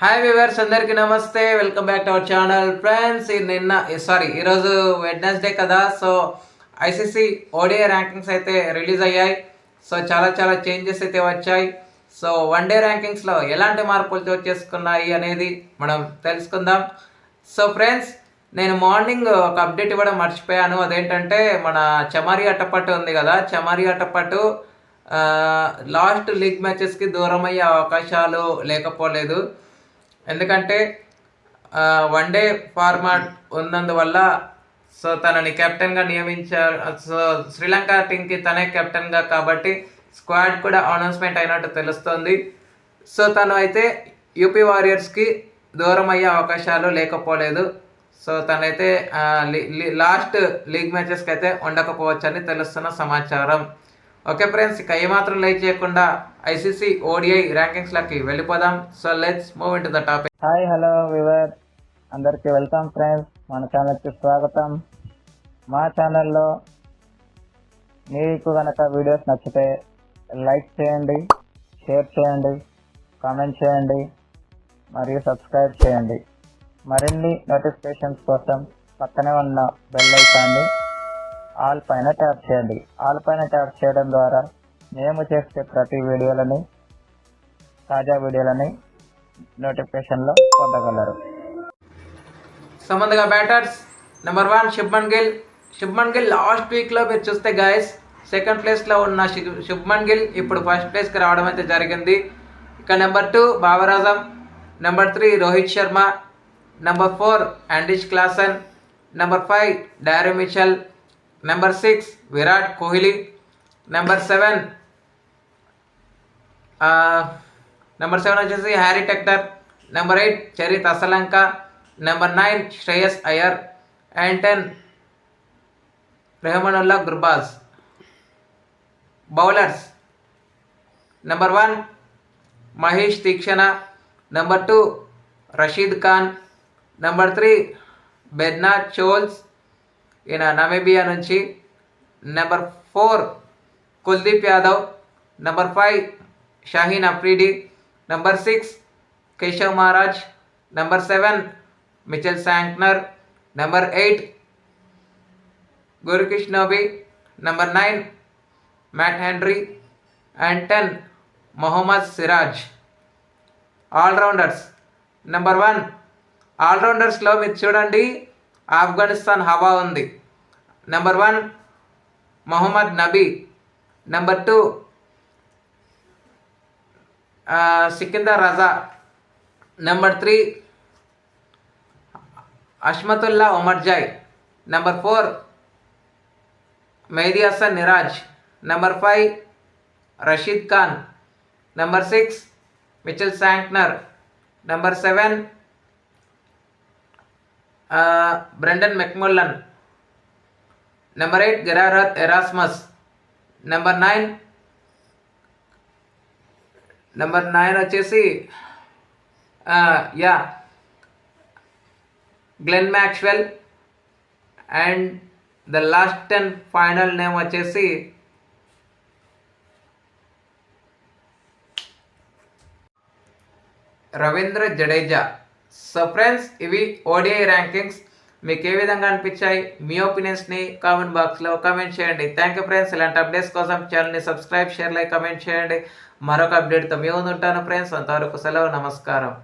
Hi viewers అందరికి నమస్తే welcome back to our channel friends నిన్న సారీ ఈరోజు వెడ్నెస్డే కదా సో ఐసీసీ ఓడిఏ ర్యాంకింగ్స్ అయితే రిలీజ్ అయ్యాయి సో చాలా చాలా చేంజెస్ అయితే వచ్చాయి సో వన్ డే ర్యాంకింగ్స్లో ఎలాంటి మార్పులు చోటు చేసుకున్నాయి అనేది మనం తెలుసుకుందాం సో ఫ్రెండ్స్ నేను మార్నింగ్ ఒక అప్డేట్ ఇవ్వడం మర్చిపోయాను అదేంటంటే మన చమారి అట్టపట్టు ఉంది కదా చమారి అట్టపట్టు లాస్ట్ లీగ్ మ్యాచెస్కి దూరం అయ్యే అవకాశాలు లేకపోలేదు ఎందుకంటే వన్ డే ఫార్మాట్ ఉన్నందువల్ల సో తనని కెప్టెన్గా నియమించారు సో శ్రీలంక టీంకి తనే కెప్టెన్గా కాబట్టి స్క్వాడ్ కూడా అనౌన్స్మెంట్ అయినట్టు తెలుస్తుంది సో తను అయితే యూపీ వారియర్స్కి దూరం అయ్యే అవకాశాలు లేకపోలేదు సో తనైతే లాస్ట్ లీగ్ మ్యాచెస్కి అయితే ఉండకపోవచ్చని తెలుస్తున్న సమాచారం ఓకే ఫ్రెండ్స్ ఇక ఏమాత్రం లైక్ చేయకుండా ఐసీసీ ఓడిఐ లకి వెళ్ళిపోదాం so let's move into the topic hi hello viewer అందరికీ వెల్కమ్ ఫ్రెండ్స్ మన కి స్వాగతం మా ఛానల్లో మీకు కనుక వీడియోస్ నచ్చితే లైక్ చేయండి షేర్ చేయండి కామెంట్ చేయండి మరియు సబ్స్క్రైబ్ చేయండి మరిన్ని నోటిఫికేషన్స్ కోసం పక్కనే ఉన్న బెల్ ఐకాన్ని ఆల్ పైన ట్యాప్ చేయండి ఆల్ పైన ట్యాప్ చేయడం ద్వారా మేము చేసే ప్రతి వీడియోలని తాజా వీడియోలని నోటిఫికేషన్లో పొందగలరు సంబంధంగా batters number one Shubman Gill Shubman Gill last వీక్లో మీరు చూస్తే గాయస్ సెకండ్ ప్లేస్లో ఉన్న శుభ్మన్ గిల్ ఇప్పుడు ఫస్ట్ ప్లేస్కి రావడం అయితే జరిగింది ఇక number two Babar Azam number three Rohit Sharma number four అండిష్ Klaasen number five డారో Mitchell number six Virat Kohli number seven number seven वे हारी tractor number eight Charit Asalanka number nine Shreyas Iyer and ten रेहमानुल्ला Gurbaz bowlers number one Mahesh Theekshana number two Rashid Khan number three Bednath चोल्स ఈయన Namibia నుంచి number four Kuldeep Yadav number five Shaheen Afridi number six Keshav Maharaj number seven Mitchell Santner number eight గురుకిష్ణోబి number nine Matt Henry and ten Mohammed Siraj allrounders number one ఆల్రౌండర్స్లో మీరు చూడండి ఆఫ్ఘనిస్తాన్ హవా ఉంది number one Mohammad Nabi number two Sikandar Raza number three Azmatullah Omarzai number four Mehidy Hasan Miraz number five Rashid Khan number six Mitchell Santner number seven Uh, Brendan McMullen. Number 8, Gerhard Erasmus. Number 9 Chessy. Uh, Glenn Maxwell. And the last and final name Chessy. Ravindra Jadeja. So friends ఇవి ODI rankings మీకు ఏ విధంగా అనిపించాయి మీ ఒపీనియన్స్ని comment బాక్స్లో comment చేయండి thank you friends ఇలాంటి అప్డేట్స్ కోసం ఛానల్ని సబ్స్క్రైబ్ షేర్ లైక్ కమెంట్ చేయండి మరొక అప్డేట్తో మీ ఉంటాను ఫ్రెండ్స్ అంతవరకు సెలవు నమస్కారం